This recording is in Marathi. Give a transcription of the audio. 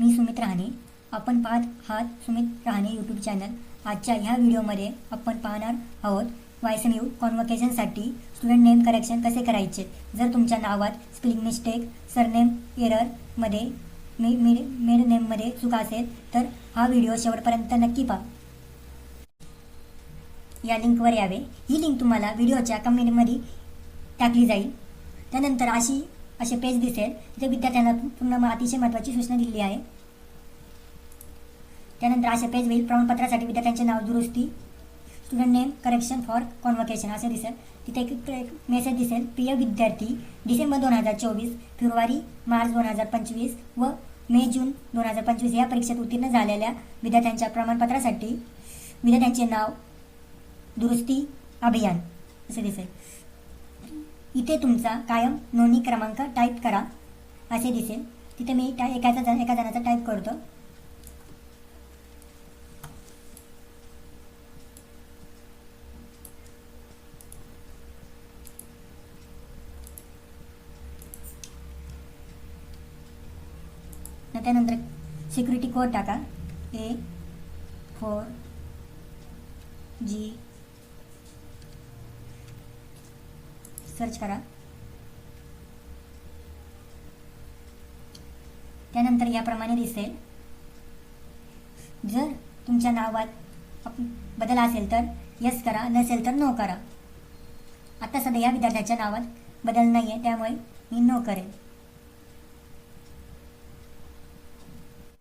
मी सुमित राहणे. आपण पाहत आहात सुमित राहणे यूट्यूब चॅनल आजच्या ह्या व्हिडिओमध्ये आपण पाहणार आहोत वायसन यू कॉन्वोकेशनसाठी स्टुडंट नेम करेक्शन कसे करायचे? जर तुमच्या नावात स्पेलिंग मिस्टेक सरनेम एररमध्ये मी मिड मिड नेममध्ये चूक असेल तर हा व्हिडिओ शेवटपर्यंत नक्की पहा. या लिंकवर यावे. ही लिंक तुम्हाला व्हिडिओच्या कमेंटमध्ये टाकली जाईल. त्यानंतर अशी असे पेज दिसेल जे विद्यार्थ्यांना पूर्ण अतिशय महत्त्वाची सूचना दिलेली आहे. त्यानंतर असे पेज होईल प्रमाणपत्रासाठी विद्यार्थ्यांचे नाव दुरुस्ती student name correction for convocation असे दिसेल. तिथे एक एक मेसेज दिसेल प्रिय विद्यार्थी डिसेंबर दोन हजार चोवीस फेब्रुवारी मार्च दोन हजार पंचवीस व मे जून दोन हजार पंचवीस या परीक्षेत उत्तीर्ण झालेल्या विद्यार्थ्यांच्या प्रमाणपत्रासाठी विद्यार्थ्यांचे नाव दुरुस्ती अभियान असे दिसेल. इथे तुमचा कायम नोंदणी क्रमांक टाईप करा. असे दिसेल. तिथे मी टा एकाचा जण एका जणाचा टाईप करतो. त्यानंतर सिक्युरिटी कोड टाका. ए फोर जी सर्च करा. त्यानंतर याप्रमाणे दिसेल. जर तुमच्या नावात बदल असेल तर यस करा नसेल तर नो करा. आता सध्या या विद्यार्थ्याच्या नावात बदल नाही आहे त्यामुळे मी नो करेन.